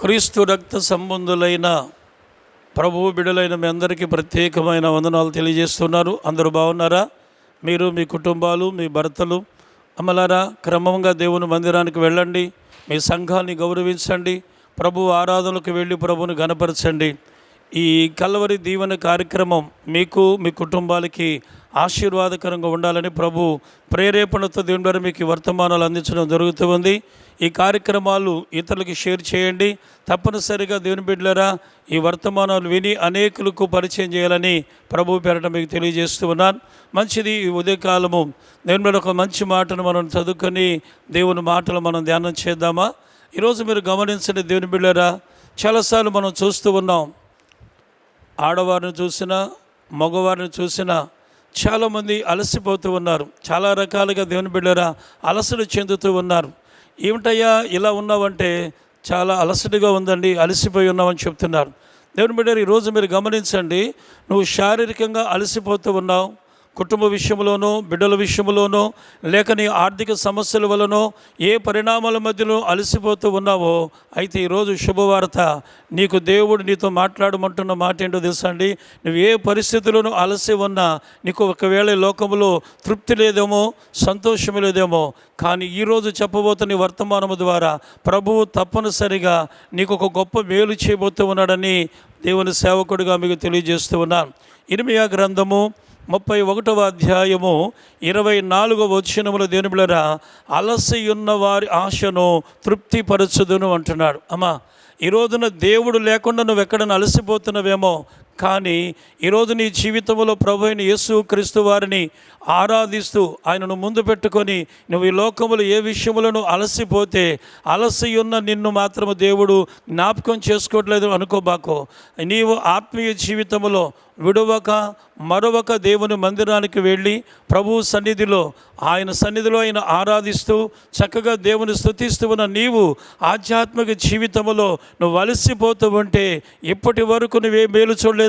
క్రీస్తు రక్త సంబంధులైన ప్రభువు బిడలైన మీ అందరికీ ప్రత్యేకమైన వందనాలు తెలియజేస్తున్నారు. అందరూ బాగున్నారా? మీరు మీ కుటుంబాలు మీ భర్తలు అమలారా క్రమంగా దేవుని మందిరానికి వెళ్ళండి. మీ సంఘాన్ని గౌరవించండి. ప్రభు ఆరాధనలకు వెళ్ళి ప్రభుని గనపరచండి ఈ కల్వరి దీవెన కార్యక్రమం మీకు మీ కుటుంబాలకి ఆశీర్వాదకరంగా ఉండాలని ప్రభు ప్రేరేపణతో దేవుని ద్వారా మీకు వర్తమానాలు అందించడం జరుగుతుంది ఈ కార్యక్రమాలు ఇతరులకి షేర్ చేయండి. తప్పనిసరిగా దేవుని బిడ్డలరా ఈ వర్తమానాలు విని అనేకులకు పరిచయం చేయాలని ప్రభు పేరట మీకు తెలియజేస్తూ ఉన్నాను. మంచిది ఈ ఉదయకాలము. దేవుని మీద ఒక మంచి మాటను మనం చదువుకొని దేవుని మాటలు మనం ధ్యానం చేద్దామా? ఈరోజు మీరు గమనించండి దేవుని బిడ్డరా చాలాసార్లు మనం చూస్తూ ఉన్నాం. ఆడవారిని చూసినా మగవారిని చూసినా చాలామంది అలసిపోతూ ఉన్నారు. చాలా రకాలుగా దేవుని బిడ్డరా అలసట చెందుతూ ఉన్నారు. ఏమిటయ్యా ఇలా ఉన్నావంటే చాలా అలసటగా ఉందండి అలసిపోయి ఉన్నామని చెప్తున్నారు. దేవుని బిడ్డరు ఈరోజు మీరు గమనించండి నువ్వు శారీరకంగా అలసిపోతూ ఉన్నావు కుటుంబ విషయంలోనో బిడ్డల విషయంలోనో లేక నీ ఆర్థిక సమస్యల వలనో ఏ పరిణామాల మధ్యలో అలసిపోతూ ఉన్నావో అయితే ఈరోజు శుభవార్త. నీకు దేవుడు నీతో మాట్లాడమంటున్న మాట ఏంటో తెలుసా అండి? నువ్వు ఏ పరిస్థితుల్లోనూ అలసి ఉన్నా నీకు ఒకవేళ లోకంలో తృప్తి లేదేమో సంతోషం లేదేమో కానీ ఈరోజు చెప్పబోతున్న వర్తమానము ద్వారా ప్రభువు తప్పనిసరిగా నీకు ఒక గొప్ప మేలు చేయబోతూ ఉన్నాడని దేవుని సేవకుడిగా మీకు తెలియజేస్తూ ఉన్నాను. ఇనిమియా గ్రంథము ముప్పై ఒకటవ అధ్యాయము ఇరవై నాలుగవ వచనముల దేవుని బిళ్ళరా అలసి ఉన్న వారి ఆశను తృప్తిపరచుదును అంటున్నాడు. అమ్మా ఈ రోజున దేవుడు లేకుండా నువ్వు ఎక్కడైనా అలసిపోతున్నావేమో కానీ ఈరోజు నీ జీవితంలో ప్రభు అయిన యేసు క్రీస్తు వారిని ఆరాధిస్తూ ఆయనను ముందు పెట్టుకొని నువ్వు ఈ లోకములు ఏ విషయములను అలసిపోతే అలసి ఉన్న నిన్ను మాత్రము దేవుడు జ్ఞాపకం చేసుకోవట్లేదు అనుకోబాకో. నీవు ఆత్మీయ జీవితంలో విడవక మరొక దేవుని మందిరానికి వెళ్ళి ప్రభు సన్నిధిలో ఆయన సన్నిధిలో ఆయన ఆరాధిస్తూ చక్కగా దేవుని స్థుతిస్తూ ఉన్న నీవు ఆధ్యాత్మిక జీవితంలో నువ్వు అలసిపోతూ ఉంటే ఇప్పటి వరకు నువ్వే మేలు చూడలేదు.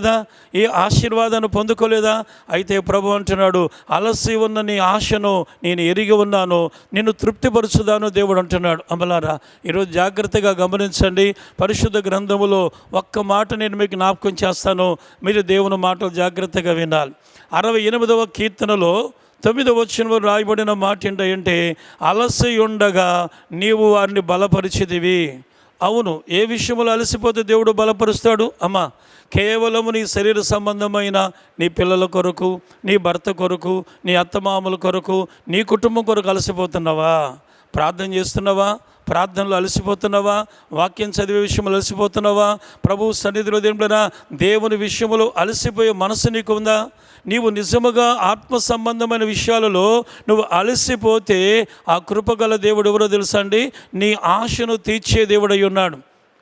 ఏ ఆశీర్వాదాన్ని పొందుకోలేదా? అయితే ప్రభు అంటున్నాడు అలసి ఉన్న నీ ఆశను నేను ఎరిగి ఉన్నాను నిన్ను తృప్తిపరుచుదాను దేవుడు అంటున్నాడు. అమలారా ఈరోజు జాగ్రత్తగా గమనించండి. పరిశుద్ధ గ్రంథములో ఒక్క మాట నేను మీకు జ్ఞాపకం చేస్తాను. మీరు దేవుని మాటలు జాగ్రత్తగా వినాలి. అరవై ఎనిమిదవ కీర్తనలో తొమ్మిది వచ్చిన రాయబడిన మాట ఏంటంటే అలసి ఉండగా నీవు వారిని బలపరిచిదివి అవును ఏ విషయంలో అలసిపోతే దేవుడు బలపరుస్తాడు? అమ్మా కేవలము నీ శరీర సంబంధమైన నీ పిల్లల కొరకు నీ భర్త కొరకు నీ అత్తమామల కొరకు నీ కుటుంబం కొరకు అలసిపోతున్నావా? ప్రార్థన చేస్తున్నావా? ప్రార్థనలు అలసిపోతున్నావా? వాక్యం చదివే విషయంలో అలసిపోతున్నావా? ప్రభు సన్నిధిలో దేవుడైనా దేవుని విషయంలో అలసిపోయే మనసు నీకు ఉందా నీవు నిజముగా ఆత్మ సంబంధమైన విషయాలలో నువ్వు అలసిపోతే ఆ కృపగల దేవుడు ఎవరో తెలుసా అండి? నీ ఆశను తీర్చే దేవుడై ఉన్నాడు.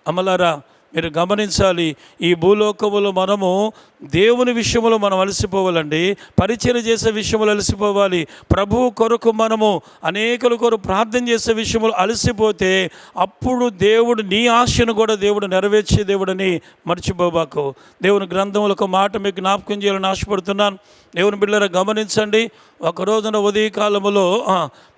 అమలారా మీరు గమనించాలి ఈ భూలోకములో మనము దేవుని విషయంలో మనం అలసిపోవాలండి పరిచయం చేసే విషయంలో అలసిపోవాలి ప్రభువు కొరకు మనము అనేకల కొరకు ప్రార్థన చేసే విషయంలో అలసిపోతే అప్పుడు దేవుడు నీ ఆశను కూడా దేవుడు నెరవేర్చే దేవుడని మర్చిపోబాకు. దేవుని గ్రంథంలో ఒక మాట మీకు జ్ఞాపకం చేయాలని ఆశపడుతున్నాను. దేవుని బిళ్ళర గమనించండి. ఒక రోజున ఉదయకాలములో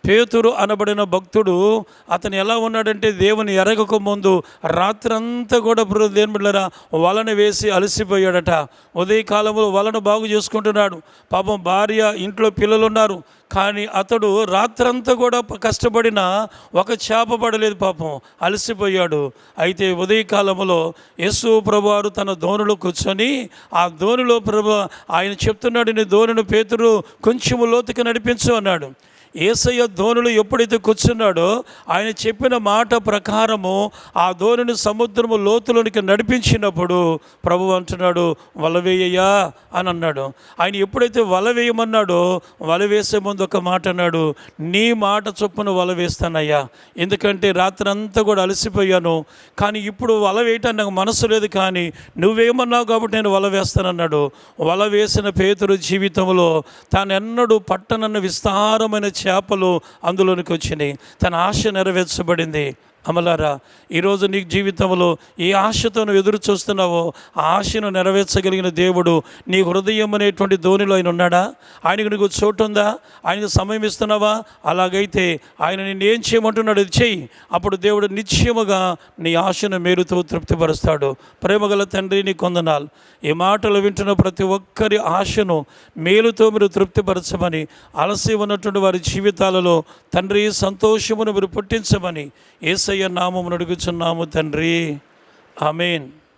పేతురు అనబడిన భక్తుడు అతను ఎలా ఉన్నాడంటే దేవుని ఎరగక ముందు రాత్రంతా కూడా దేవుని బిళ్ళరా వలను వేసి అలసిపోయాడట. ఉదయకాలంలో వలను బాగు చేసుకుంటున్నాడు. పాపం భార్య ఇంట్లో పిల్లలు ఉన్నారు కానీ అతడు రాత్రంతా కూడా కష్టపడిన ఒక చేప పడలేదు పాపం అలసిపోయాడు. అయితే ఉదయకాలంలో యేసు ప్రభువారు తన దోణిలో కూర్చొని ఆ దోణిలో ప్రభు ఆయన చెప్తున్నాడు నీ దోణిని పేతురు కొంచెము లోతుకి నడిపించు అన్నాడు. ఏసయ్య ధోనులు ఎప్పుడైతే కూర్చున్నాడో ఆయన చెప్పిన మాట ప్రకారము ఆ ధోనిని సముద్రము లోతులోనికి నడిపించినప్పుడు ప్రభు అంటున్నాడు వల వేయ్యా అని అన్నాడు. ఆయన ఎప్పుడైతే వల వేయమన్నాడో వల వేసే ముందు ఒక మాట అన్నాడు నీ మాట చొప్పున వల వేస్తానయ్యా. ఎందుకంటే రాత్రంతా కూడా అలసిపోయాను. కానీ ఇప్పుడు వల వేయటానికి నాకు మనసు లేదు కానీ నువ్వేమన్నావు కాబట్టి నేను వల వేస్తానన్నాడు. వల వేసిన పేతురు జీవితంలో తాను ఎన్నడూ పట్టనన్న విస్తారమైన చేపలు అందులోనికి వచ్చినాయి. తన ఆశ నెరవేర్చబడింది. అమలారా ఈరోజు నీ జీవితంలో ఏ ఆశతో నువ్వు ఎదురు చూస్తున్నావో ఆ ఆశను నెరవేర్చగలిగిన దేవుడు నీ హృదయం అనేటువంటి ధోనిలో ఆయన ఉన్నాడా? ఆయనకు నీకు చోటు ఉందా? ఆయనకు సమయం ఇస్తున్నావా? అలాగైతే ఆయన నేను ఏం చేయమంటున్నాడు అది చెయ్యి. అప్పుడు దేవుడు నిశ్చయముగా నీ ఆశను మేలుతో తృప్తిపరుస్తాడు. ప్రేమగల తండ్రి నీ కొందనాలు ఈ మాటలు వింటున్న ప్రతి ఒక్కరి ఆశను మేలుతో మీరు తృప్తిపరచమని అలసి ఉన్నటువంటి వారి జీవితాలలో తండ్రి సంతోషమును మీరు పుట్టించమని ఏసయ్య నామం అడుగుచున్నాము తండ్రి. ఆమెన్.